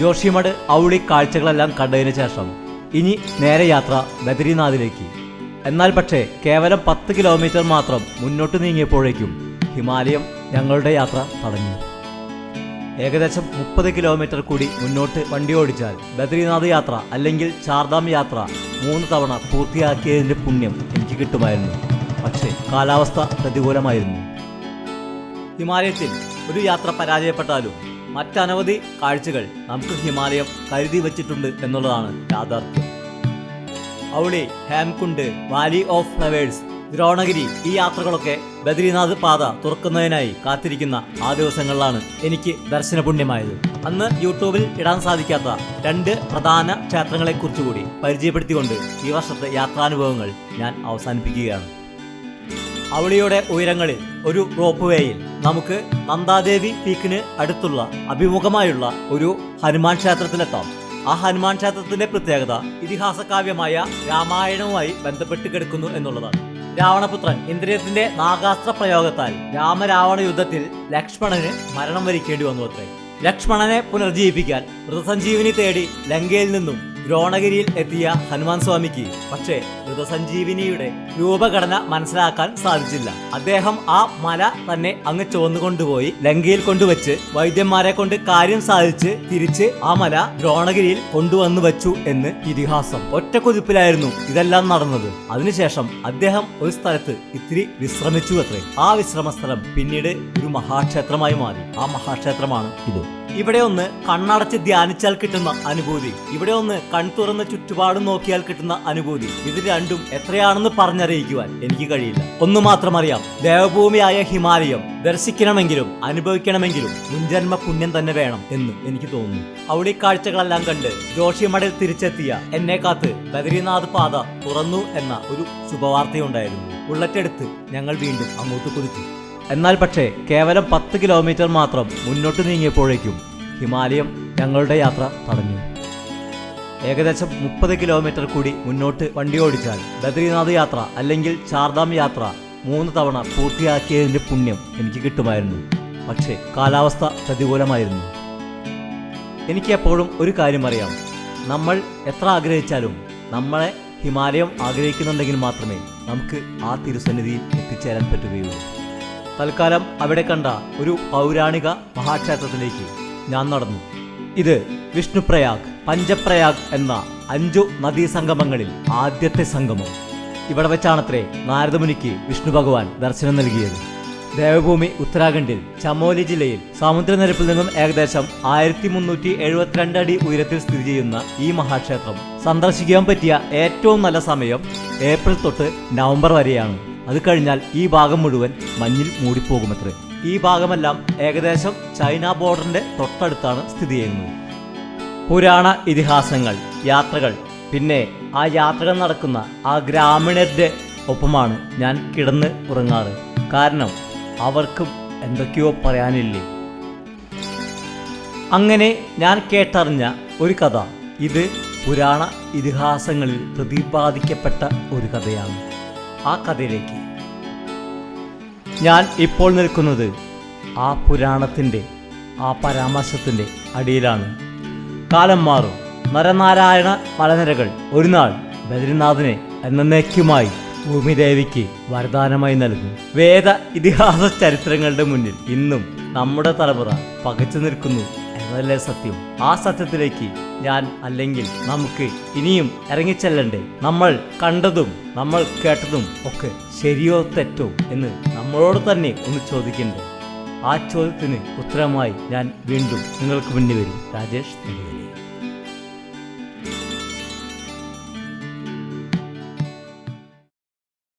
ജോഷിമഠ് ഔളി കാഴ്ചകളെല്ലാം കണ്ടതിന് ശേഷം ഇനി നേരെ യാത്ര ബദരിനാഥിലേക്ക്. എന്നാൽ പക്ഷേ കേവലം പത്ത് കിലോമീറ്റർ മാത്രം മുന്നോട്ട് നീങ്ങിയപ്പോഴേക്കും ഹിമാലയം ഞങ്ങളുടെ യാത്ര തടഞ്ഞു. ഏകദേശം മുപ്പത് കിലോമീറ്റർ കൂടി മുന്നോട്ട് വണ്ടി ഓടിച്ചാൽ ബദ്രീനാഥ് യാത്ര അല്ലെങ്കിൽ ചാർധാം യാത്ര മൂന്ന് തവണ പൂർത്തിയാക്കിയതിന്റെ പുണ്യം എനിക്ക് കിട്ടുമായിരുന്നു. പക്ഷേ കാലാവസ്ഥ പ്രതികൂലമായിരുന്നു. ഹിമാലയത്തിൽ ഒരു യാത്ര പരാജയപ്പെട്ടാലും മറ്റനവധി കാഴ്ചകൾ നമുക്ക് ഹിമാലയം കരുതി വച്ചിട്ടുണ്ട് എന്നുള്ളതാണ് യാഥാർത്ഥ്യം. Auli Hemkund valley of flowers Dronagiri ഈ യാത്രകളൊക്കെ ബദ്രീനാഥ് പാത തുറക്കുന്നതിനായി കാത്തിരിക്കുന്ന ആ ദിവസങ്ങളിലാണ് എനിക്ക് ദർശന പുണ്യമായത് അന്ന് യൂട്യൂബിൽ ഇടാൻ സാധിക്കാത്ത രണ്ട് പ്രധാന ക്ഷേത്രങ്ങളെക്കുറിച്ച് കൂടി പരിചയപ്പെടുത്തിക്കൊണ്ട് ഈ വർഷത്തെ യാത്രാനുഭവങ്ങൾ ഞാൻ അവസാനിപ്പിക്കുകയാണ്. അവളിയുടെ ഉയരങ്ങളിൽ ഒരു റോപ്പ് വേയിൽ നമുക്ക് നന്ദാദേവി പീക്കിന് അടുത്തുള്ള അഭിമുഖമായുള്ള ഒരു ഹനുമാൻ ക്ഷേത്രത്തിലെത്താം. ആ ഹനുമാൻ ക്ഷേത്രത്തിന്റെ പ്രത്യേകത ഇതിഹാസ കാവ്യമായ രാമായണവുമായി ബന്ധപ്പെട്ട് കിടക്കുന്നു എന്നുള്ളതാണ്. രാവണപുത്രൻ ഇന്ദ്രിയത്തിന്റെ നാഗാസ്ത്ര പ്രയോഗത്താൽ രാമരാവണ യുദ്ധത്തിൽ ലക്ഷ്മണന് മരണം വരിക്കേണ്ടി വന്നു അത്രേ. ലക്ഷ്മണനെ പുനർജീവിപ്പിക്കാൻ മൃതസഞ്ജീവിനി തേടി ലങ്കയിൽ നിന്നും ദ്രോണഗിരിയിൽ എത്തിയ ഹനുമാൻ സ്വാമിക്ക് പക്ഷേ മൃതസഞ്ജീവിനിയുടെ രൂപഘടന മനസ്സിലാക്കാൻ സാധിച്ചില്ല. അദ്ദേഹം ആ മല തന്നെ അങ്ങ് ചുവന്നുകൊണ്ടുപോയി ലങ്കയിൽ കൊണ്ടുവച്ച് വൈദ്യന്മാരെ കൊണ്ട് കാര്യം സാധിച്ച് തിരിച്ച് ആ മല ദ്രോണഗിരിയിൽ കൊണ്ടുവന്നു വച്ചു എന്ന് ഇതിഹാസം. ഒറ്റ കുതിപ്പിലായിരുന്നു ഇതെല്ലാം നടന്നത്. അതിനുശേഷം അദ്ദേഹം ഒരു സ്ഥലത്ത് ഇത്തിരി വിശ്രമിച്ചു അത്രേ. ആ വിശ്രമ സ്ഥലം പിന്നീട് ഒരു മഹാക്ഷേത്രമായി മാറി. ആ മഹാക്ഷേത്രമാണ് ഇത്. ഇവിടെ ഒന്ന് കണ്ണടച്ച് ധ്യാനിച്ചാൽ കിട്ടുന്ന അനുഭൂതി. ഇവിടെ ഒന്ന് കൺ തുറന്ന് ചുറ്റുപാടും നോക്കിയാൽ കിട്ടുന്ന അനുഭൂതി. ഇത് രണ്ടും എത്രയാണെന്ന് പറഞ്ഞറിയിക്കുവാൻ എനിക്ക് കഴിയില്ല. ഒന്ന് മാത്രം അറിയാം. ദേവഭൂമിയായ ഹിമാലയം ദർശിക്കണമെങ്കിലും അനുഭവിക്കണമെങ്കിലും മുൻജന്മ പുണ്യം തന്നെ വേണം എന്ന് എനിക്ക് തോന്നുന്നു. അവിടെ കാഴ്ചകളെല്ലാം കണ്ട് ജോഷിമഠയിൽ തിരിച്ചെത്തിയ എന്നെ കാത്ത് ബദരീനാഥ് പാത തുറന്നു എന്ന ഒരു ശുഭവാർത്തയുണ്ടായിരുന്നു. ബുള്ളറ്റെടുത്ത് ഞങ്ങൾ വീണ്ടും അങ്ങോട്ട് കുതിച്ചു. എന്നാൽ പക്ഷേ കേവലം പത്ത് കിലോമീറ്റർ മാത്രം മുന്നോട്ട് നീങ്ങിയപ്പോഴേക്കും ഹിമാലയം ഞങ്ങളുടെ യാത്ര തടഞ്ഞു. ഏകദേശം മുപ്പത് കിലോമീറ്റർ കൂടി മുന്നോട്ട് വണ്ടി ഓടിച്ചാൽ ബദ്രീനാഥ് യാത്ര അല്ലെങ്കിൽ ചാർധാം യാത്ര മൂന്ന് തവണ പൂർത്തിയാക്കിയതിന്റെ പുണ്യം എനിക്ക് കിട്ടുമായിരുന്നു. പക്ഷേ കാലാവസ്ഥ പ്രതികൂലമായിരുന്നു. എനിക്ക് എപ്പോഴും ഒരു കാര്യം അറിയാം. നമ്മൾ എത്ര ആഗ്രഹിച്ചാലും നമ്മളെ ഹിമാലയം ആഗ്രഹിക്കുന്നുണ്ടെങ്കിൽ മാത്രമേ നമുക്ക് ആ തിരുസന്നിധിയിൽ എത്തിച്ചേരാൻ പറ്റുകയുള്ളൂ. തൽക്കാലം അവിടെ കണ്ട ഒരു പൗരാണിക മഹാക്ഷേത്രത്തിലേക്ക് ഞാൻ നടന്നു. ഇത് വിഷ്ണുപ്രയാഗ്. പഞ്ചപ്രയാഗ് എന്ന അഞ്ചു നദീ സംഗമങ്ങളിൽ ആദ്യത്തെ സംഗമം. ഇവിടെ വെച്ചാണത്രേ നാരദമുനിക്ക് വിഷ്ണു ഭഗവാൻ ദർശനം നൽകിയത്. ദേവഭൂമി ഉത്തരാഖണ്ഡിൽ ചമോലി ജില്ലയിൽ സമുദ്രനിരപ്പിൽ നിന്നും ഏകദേശം ആയിരത്തി മുന്നൂറ്റി എഴുപത്തിരണ്ട് അടി ഉയരത്തിൽ സ്ഥിതി ചെയ്യുന്ന ഈ മഹാക്ഷേത്രം സന്ദർശിക്കാൻ പറ്റിയ ഏറ്റവും നല്ല സമയം ഏപ്രിൽ തൊട്ട് നവംബർ വരെയാണ്. അത് കഴിഞ്ഞാൽ ഈ ഭാഗം മുഴുവൻ മഞ്ഞിൽ മൂടിപ്പോകുമത്രേ. ഈ ഭാഗമെല്ലാം ഏകദേശം ചൈന ബോർഡറിന്റെ തൊട്ടടുത്താണ് സ്ഥിതി ചെയ്യുന്നത്. പുരാണ ഇതിഹാസങ്ങൾ യാത്രകൾ. പിന്നെ ആ യാത്രകൾ നടക്കുന്ന ആ ഗ്രാമീണരുടെ ഒപ്പമാണ് ഞാൻ കിടന്ന് ഉറങ്ങാറ്. കാരണം അവർക്കും എന്തൊക്കെയോ പറയാനില്ലേ. അങ്ങനെ ഞാൻ കേട്ടറിഞ്ഞ ഒരു കഥ. ഇത് പുരാണ ഇതിഹാസങ്ങളിൽ പ്രതിപാദിക്കപ്പെട്ട ഒരു കഥയാണ്. ആ കഥയിലേക്ക്. ഞാൻ ഇപ്പോൾ നിൽക്കുന്നത് ആ പുരാണത്തിന്റെ ആ പരാമർശത്തിന്റെ അടിയിലാണ്. കാലം മാറും. നരനാരായണ മലനിരകൾ ഒരു നാൾ ബദ്രിനാഥിനെ എന്നേക്കുമായി ഭൂമിദേവിക്ക് വരദാനമായി നൽകും. വേദ ഇതിഹാസ ചരിത്രങ്ങളുടെ മുന്നിൽ ഇന്നും നമ്മുടെ തലമുറ പകച്ചു നിൽക്കുന്നു എന്നതല്ലേ സത്യം. ആ സത്യത്തിലേക്ക് ഞാൻ അല്ലെങ്കിൽ നമുക്ക് ഇനിയും ഇറങ്ങിച്ചെല്ലണ്ടേ? നമ്മൾ കണ്ടതും നമ്മൾ കേട്ടതും ഒക്കെ ശരിയോ തെറ്റോ എന്ന് നമ്മളോട് തന്നെ ഒന്ന് ചോദിക്കണ്ടേ? ആ ചോദ്യത്തിന് ഉത്തരമായി ഞാൻ വീണ്ടും നിങ്ങൾക്ക് മുന്നിൽ വരും. രാജേഷ് നെടുവേലി